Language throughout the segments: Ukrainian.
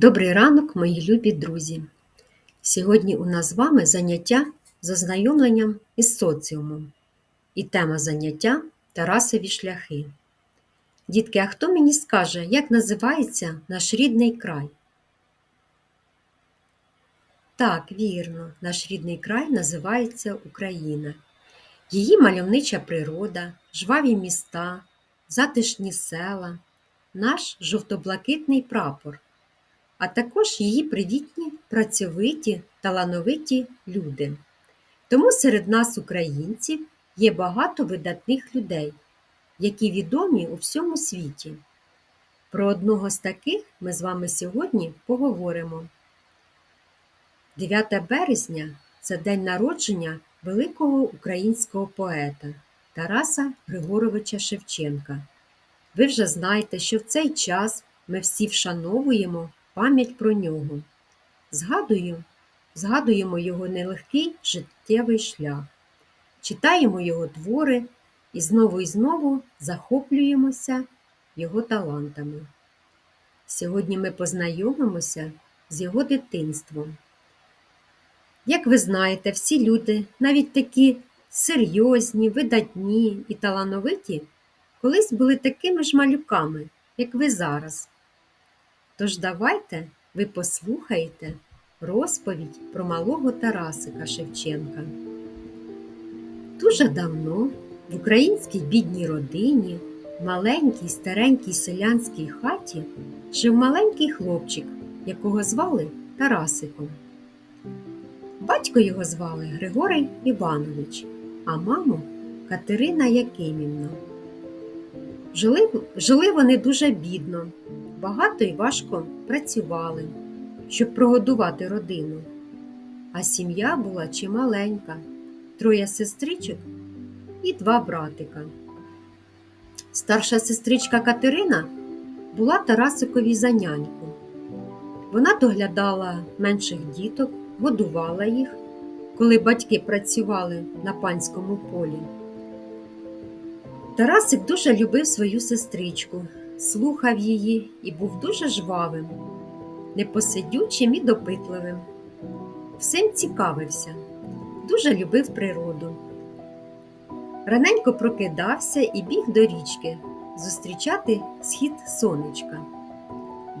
Добрий ранок, мої любі друзі! Сьогодні у нас з вами заняття з ознайомленням із соціумом. І тема заняття Тарасові шляхи. Дітки, а хто мені скаже, як називається наш рідний край? Так, вірно, наш рідний край називається Україна. Її мальовнича природа, жваві міста, затишні села, наш жовто-блакитний прапор а також її привітні, працьовиті, талановиті люди. Тому серед нас, українців, є багато видатних людей, які відомі у всьому світі. Про одного з таких ми з вами сьогодні поговоримо. 9 березня це день народження великого українського поета Тараса Григоровича Шевченка. Ви вже знаєте, що в цей час ми всі вшановуємо пам'ять про нього. Згадую, згадуємо його нелегкий життєвий шлях, читаємо його твори і знову і знову захоплюємося його талантами. Сьогодні ми познайомимося з його дитинством. Як ви знаєте, всі люди, навіть такі серйозні, видатні і талановиті, колись були такими ж малюками, як ви зараз. Тож давайте ви послухаєте розповідь про малого Тарасика Шевченка. Дуже давно в українській бідній родині, маленькій старенькій селянській хаті жив маленький хлопчик, якого звали Тарасиком. Батько його звали Григорій Іванович, а маму Катерина Якимівна. Жили, жили вони дуже бідно, багато і важко працювали, щоб прогодувати родину. А сім'я була чималенька, троє сестричок і два братика. Старша сестричка Катерина була Тарасикові за няньку. Вона доглядала менших діток, годувала їх, коли батьки працювали на панському полі. Тарасик дуже любив свою сестричку, слухав її і був дуже жвавим, непосидючим і допитливим. Всім цікавився, дуже любив природу. Раненько прокидався і біг до річки зустрічати схід сонечка.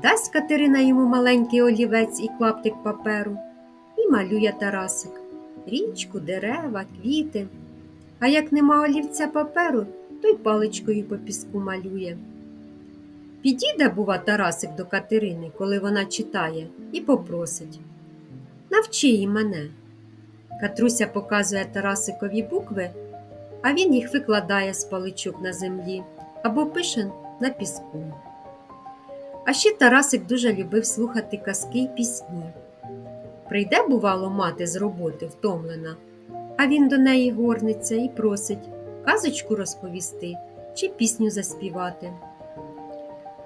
Дасть Катерина йому маленький олівець і клаптик паперу, і малює Тарасик річку, дерева, квіти. А як нема олівця паперу, то й паличкою по піску малює. Підійде, бува, Тарасик до Катерини, коли вона читає, і попросить Навчи її мене. Катруся показує Тарасикові букви, а він їх викладає з паличок на землі або пише на піску. А ще Тарасик дуже любив слухати казки й пісні. Прийде, бувало, мати з роботи втомлена, а він до неї горниться і просить казочку розповісти чи пісню заспівати.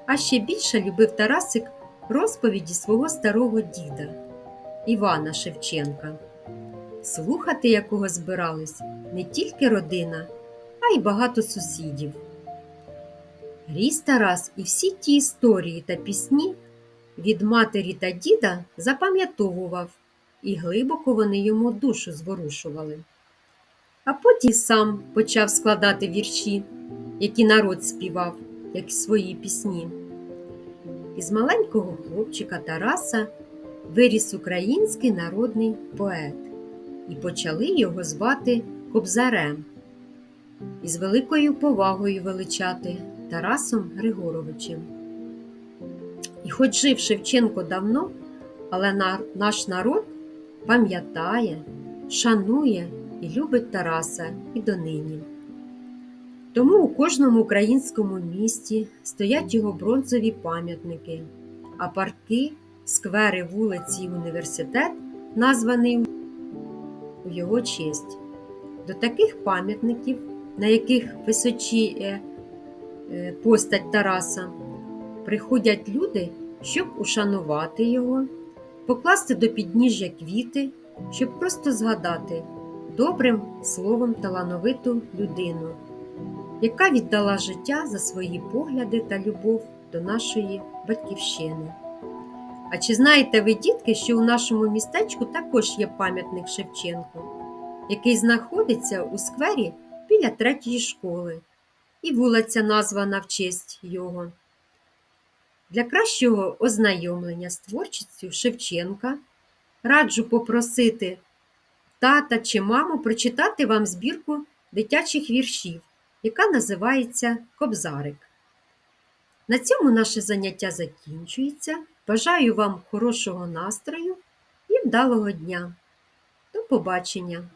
А ще більше любив Тарасик розповіді свого старого діда Івана Шевченка, слухати якого збирались не тільки родина, а й багато сусідів. Ріс Тарас і всі ті історії та пісні від матері та діда запам'ятовував, і глибоко вони йому душу зворушували. А потім сам почав складати вірші, які народ співав як свої пісні. Із маленького хлопчика Тараса виріс український народний поет, і почали його звати Кобзарем і з великою повагою величати Тарасом Григоровичем. І хоч жив Шевченко давно, але наш народ пам'ятає, шанує і любить Тараса і донині. Тому у кожному українському місті стоять його бронзові пам'ятники, а парки, сквери, вулиці і університет названий у його честь. До таких пам'ятників, на яких височіє е, постать Тараса, приходять люди, щоб ушанувати його, покласти до підніжжя квіти, щоб просто згадати добрим словом талановиту людину яка віддала життя за свої погляди та любов до нашої батьківщини. А чи знаєте ви, дітки, що у нашому містечку також є пам'ятник Шевченку, який знаходиться у сквері біля третьої школи, і вулиця названа в честь його. Для кращого ознайомлення з творчістю Шевченка раджу попросити тата чи маму прочитати вам збірку дитячих віршів, яка називається Кобзарик. На цьому наше заняття закінчується. Бажаю вам хорошого настрою і вдалого дня. До побачення!